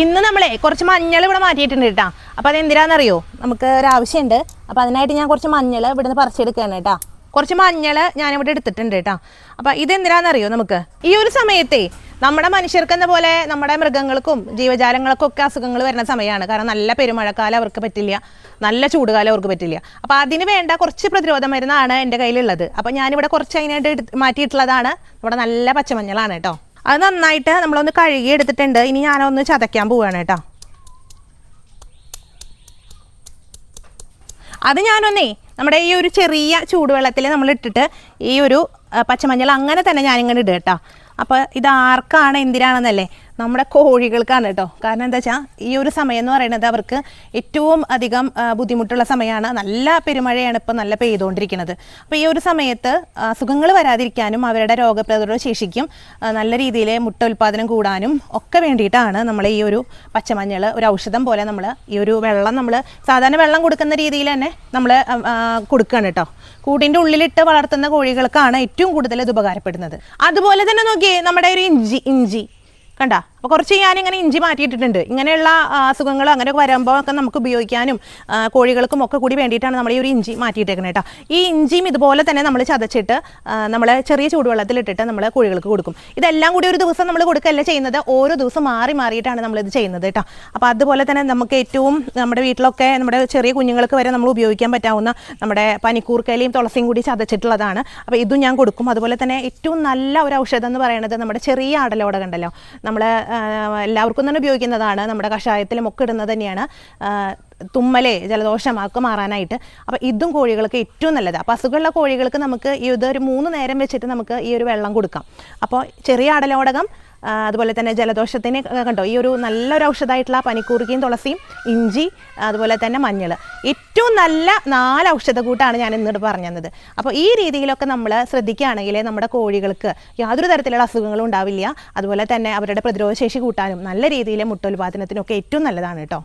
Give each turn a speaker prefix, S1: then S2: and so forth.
S1: ഇന്ന് നമ്മളെ കുറച്ച് മഞ്ഞൾ ഇവിടെ മാറ്റിയിട്ടുണ്ട് കേട്ടോ. അപ്പോൾ അത് എന്തിനാണെന്നറിയോ നമുക്ക് ഒരു ആവശ്യമുണ്ട്. അപ്പോൾ അതിനായിട്ട് ഞാൻ കുറച്ച് മഞ്ഞൾ ഇവിടെ നിന്ന് പറിച്ചെടുക്കുകയാണ് കേട്ടോ. കുറച്ച് മഞ്ഞൾ ഞാനിവിടെ എടുത്തിട്ടുണ്ട് കേട്ടോ. അപ്പോൾ ഇതെന്തിനാണെന്നറിയോ നമുക്ക്? ഈ ഒരു സമയത്തെ നമ്മുടെ മനുഷ്യർക്ക് എന്ന പോലെ നമ്മുടെ മൃഗങ്ങൾക്കും ജീവജാലങ്ങൾക്കും ഒക്കെ അസുഖങ്ങൾ വരുന്ന സമയമാണ്. കാരണം നല്ല പെരുമഴക്കാലം അവർക്ക് പറ്റില്ല. നല്ല ചൂടുകാലം അവർക്ക് പറ്റില്ല. അപ്പോൾ അതിന് വേണ്ട കുറച്ച് പ്രതിരോധ മരുന്നാണ് എന്റെ കയ്യിലുള്ളത്. അപ്പോൾ ഞാനിവിടെ കുറച്ച് അതിനായിട്ട് മാറ്റിയിട്ടുള്ളതാണ്. ഇവിടെ നല്ല പച്ചമഞ്ഞളാണ് കേട്ടോ. അത് നന്നായിട്ട് നമ്മളൊന്ന് കഴുകി എടുത്തിട്ടുണ്ട് ഇനി ഞാനൊന്ന് ചതയ്ക്കാൻ പോവുകയാണ് കേട്ടോ. അത് ഞാനൊന്നേ നമ്മുടെ ഈ ഒരു ചെറിയ ചൂടുവെള്ളത്തിൽ നമ്മൾ ഇട്ടിട്ട് ഈ ഒരു പച്ചമഞ്ഞൾ അങ്ങനെ തന്നെ ഞാനിങ്ങനെ ഇടുക കേട്ടോ. അപ്പോൾ ഇത് ആർക്കാണ് എന്തിനാണെന്നല്ലേ? നമ്മുടെ കോഴികൾക്കാണ് കേട്ടോ. കാരണം എന്താ വെച്ചാൽ ഈ ഒരു സമയം എന്ന് പറയുന്നത് അവർക്ക് ഏറ്റവും അധികം ബുദ്ധിമുട്ടുള്ള സമയമാണ്. നല്ല പെരുമഴയാണ് ഇപ്പോൾ നല്ല പെയ്തുകൊണ്ടിരിക്കുന്നത് അപ്പോൾ ഈ ഒരു സമയത്ത് അസുഖങ്ങൾ വരാതിരിക്കാനും അവരുടെ രോഗപ്രതിരോധ ശേഷിക്കും നല്ല രീതിയിൽ മുട്ട ഉൽപ്പാദനം കൂടാനും ഒക്കെ വേണ്ടിയിട്ടാണ് നമ്മൾ ഈ ഒരു പച്ചമഞ്ഞൾ ഒരു ഔഷധം പോലെ നമ്മൾ ഈ ഒരു വെള്ളം നമ്മൾ സാധാരണ വെള്ളം കൊടുക്കുന്ന രീതിയിൽ തന്നെ നമ്മൾ കൊടുക്കുകയാണ് കേട്ടോ. കൂടിന്റെ ഉള്ളിലിട്ട് വളർത്തുന്ന കോഴികൾക്കാണ് ഏറ്റവും കൂടുതൽ ഇത് ഉപകാരപ്പെടുന്നത്. അതുപോലെ തന്നെ നോക്കിയേ നമ്മുടെ ഒരു ഇഞ്ചി ഇഞ്ചി കണ്ട? അപ്പോൾ കുറച്ച് ഞാനിങ്ങനെ ഇഞ്ചി മാറ്റിയിട്ടിട്ടുണ്ട്. ഇങ്ങനെയുള്ള അസുഖങ്ങൾ അങ്ങനെ വരുമ്പോൾ ഒക്കെ നമുക്ക് ഉപയോഗിക്കാനും കോഴികൾക്കും ഒക്കെ കൂടി വേണ്ടിയിട്ടാണ് നമ്മൾ ഈ ഒരു ഇഞ്ചി മാറ്റിയിട്ടേക്കുന്നത് കേട്ടോ ഈ ഇഞ്ചിയും ഇതുപോലെ തന്നെ നമ്മൾ ചതച്ചിട്ട് നമ്മൾ ചെറിയ ചൂടുവെള്ളത്തിലിട്ടിട്ട് നമ്മൾ കോഴികൾക്ക് കൊടുക്കും. ഇതെല്ലാം കൂടി ഒരു ദിവസം നമ്മൾ കൊടുക്കുകയല്ല ചെയ്യുന്നത്? ഓരോ ദിവസം മാറി മാറിയിട്ടാണ് നമ്മളിത് ചെയ്യുന്നത് കേട്ടോ അപ്പോൾ അതുപോലെ തന്നെ നമുക്ക് ഏറ്റവും നമ്മുടെ വീട്ടിലൊക്കെ നമ്മുടെ ചെറിയ കുഞ്ഞുങ്ങൾക്ക് വരെ നമ്മൾ ഉപയോഗിക്കാൻ പറ്റാവുന്ന നമ്മുടെ പനിക്കൂർക്കയിലയും തുളസിയും കൂടി ചതച്ചിട്ടുള്ളതാണ്. അപ്പോൾ ഇതും ഞാൻ കൊടുക്കും. അതുപോലെ തന്നെ ഏറ്റവും നല്ല ഒരു ഔഷധം എന്ന് പറയുന്നത് നമ്മുടെ ചെറിയ ആടലോടെ കണ്ടല്ലോ. നമ്മൾ എല്ലാവർക്കും തന്നെ ഉപയോഗിക്കുന്നതാണ്. നമ്മുടെ കഷായത്തിലും ഒക്കെ ഇടുന്നത് തന്നെയാണ്. തുമ്മലേ ജലദോഷം ഒക്കെ മാറാനായിട്ട്. അപ്പോൾ ഇതും കോഴികൾക്ക് ഏറ്റവും നല്ലത്. അപ്പോൾ അസുഖമുള്ള കോഴികൾക്ക് നമുക്ക് ഇത് ഒരു മൂന്ന് നേരം വെച്ചിട്ട് നമുക്ക് ഈ ഒരു വെള്ളം കൊടുക്കാം. അപ്പോൾ ചെറിയ അടലോടകം അതുപോലെ തന്നെ ജലദോഷത്തിന് കണ്ടോ ഈ ഒരു നല്ലൊരു ഔഷധമായിട്ടുള്ള പനിക്കൂർക്കയും തുളസിയും ഇഞ്ചി അതുപോലെ തന്നെ മഞ്ഞൾ ഏറ്റവും നല്ല നാല് ഔഷധക്കൂട്ടാണ് ഞാൻ ഇന്നിട്ട് പറഞ്ഞു തന്നത് അപ്പോൾ ഈ രീതിയിലൊക്കെ നമ്മൾ ശ്രദ്ധിക്കുകയാണെങ്കിൽ നമ്മുടെ കോഴികൾക്ക് യാതൊരു തരത്തിലുള്ള അസുഖങ്ങളും ഉണ്ടാവില്ല. അതുപോലെ തന്നെ അവരുടെ പ്രതിരോധ ശേഷി കൂട്ടാനും നല്ല രീതിയിൽ മുട്ടോൽപാദനത്തിനൊക്കെ ഏറ്റവും നല്ലതാണ് കേട്ടോ.